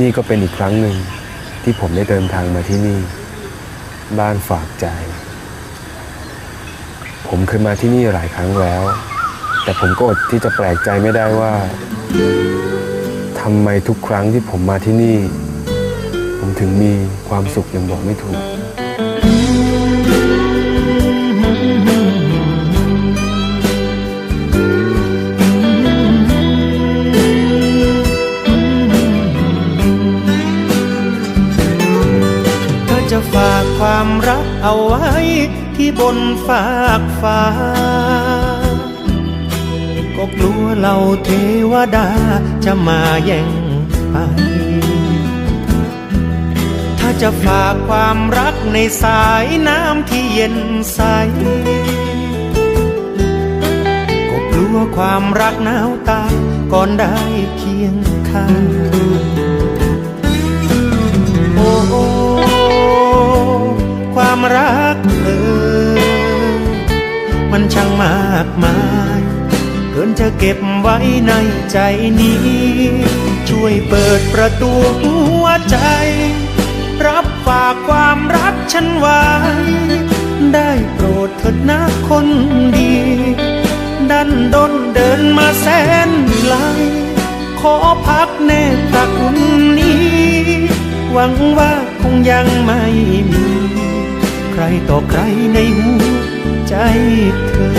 นี่ก็เป็นอีกครั้งหนึ่งที่ผมได้เดินทางมาที่นี่ บ้านฝากใจ ผมเคยมาที่นี่หลายครั้งแล้ว แต่ผมก็อดที่จะแปลกใจไม่ได้ว่าทำไมทุกครั้งที่ผมมาที่นี่ ผมถึงมีความสุขอย่างบอกไม่ถูก เอาไว้ที่บนฝากฟ้า ก็กลัวเราเทวดาจะมาแย่งไป ถ้าจะฝากความรักในสายน้ำที่เย็นใส ก็กลัวความรักหนาวตายก่อนได้เคียงข้างากมาย เกินจะเก็บไว้ในใจนี้ ช่วยเปิดประตูหัวใจ รับฝากความรักฉันไว้ ได้โปรดเถิดนะคนดี ดันดนเดินมาแสนไกลขอพักแนบตาคุณนี้ หวังว่าคงยังไม่มี ใครต่อใครในหัวใจเธอ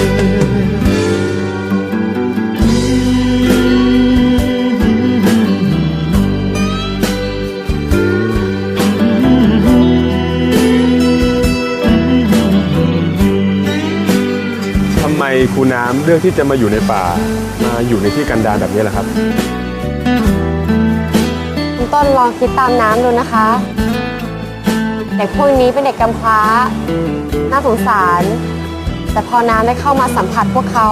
ครูน้ำเลือกที่จะมาอยู่ในป่ามาอยู่ในที่กันดารแบบนี้ล่ะครับคุณต้นลองคิดตามน้ำดูนะคะ เด็กพวกนี้เป็นเด็กกำพร้า น่าสงสาร แต่พอน้ำได้เข้ามาสัมผัสพวกเขา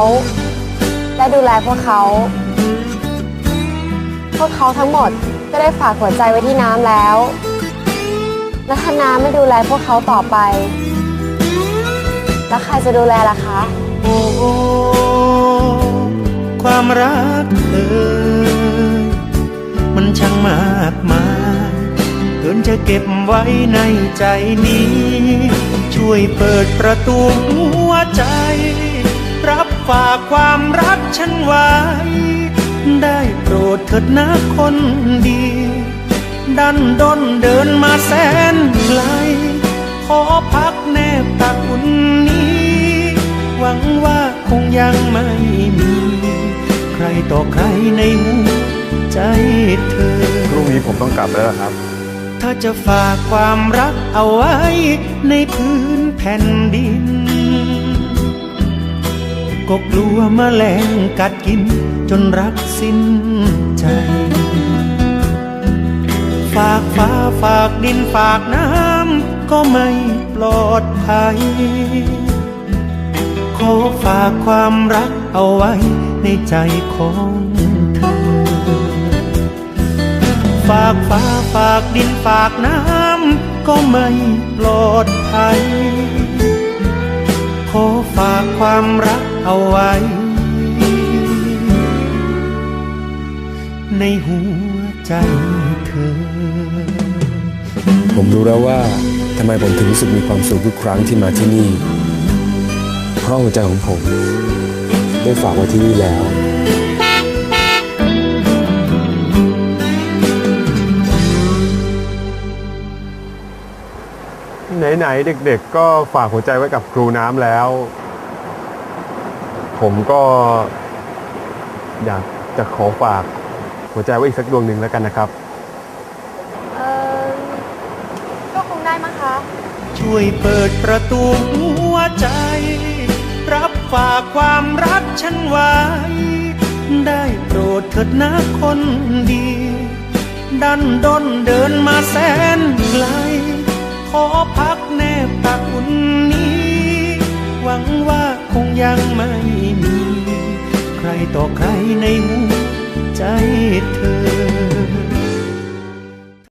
ได้ดูแลพวกเขา พวกเขาทั้งหมดก็ได้ฝากหัวใจไว้ที่น้ำแล้ว และถ้าน้ำไม่ดูแลพวกเขาต่อไป แล้วใครจะดูแลล่ะคะ โอ้ความรักเธอ มันช่างมากมายเกินจะเก็บไว้ในใจนี้ ช่วยเปิดประตูหัวใจ รับฝากความรักฉันไว้ ได้โปรดเถิดนะคนดี ดันด้นเดินมาแสนไกลขอพัก วังว่าคงยังไม่มี ใครต่อใครในหัวใจเธอพรุ่งนี้ผมต้องกลับแล้วล่ะครับ ถ้าจะฝากความรักเอาไว้ในพื้นแผ่นดิน ก็กลัวแมลงกัดกินจนรักสิ้นใจ ฝากฟ้าฝากดินฝากน้ำก็ไม่ปลอดภัย ขอฝากความรักเอาไว้ในใจของเธอ ฝากฟ้าฝากดินฝากน้ำก็ไม่ปลอดภัย ขอฝากความรักเอาไว้ ในหัวใจเธอผมรู้แล้วว่าทำไมผมถึงรู้สึกมีความสุขทุกครั้งที่มาที่นี่ พราะหัวใจของผม ได้ฝากไว้ที่นี่แล้วไหนๆเด็ก ๆ ก็ฝากหัวใจไว้กับครูน้ำแล้ว ผมก็อยากจะขอฝากหัวใจไว้อีกสักดวงหนึ่งแล้วกันนะครับ เออก็คงได้มั้งคะ ช่วยเปิดประตูหัวใจ รับฝากความรักฉันไว้ ได้โปรดเถิดนะคนดี ดันด้นเดินมาแสนไกล ขอพักแนบตาคุณนี้ หวังว่าคงยังไม่มี ใครต่อใครในหัวใจเธอ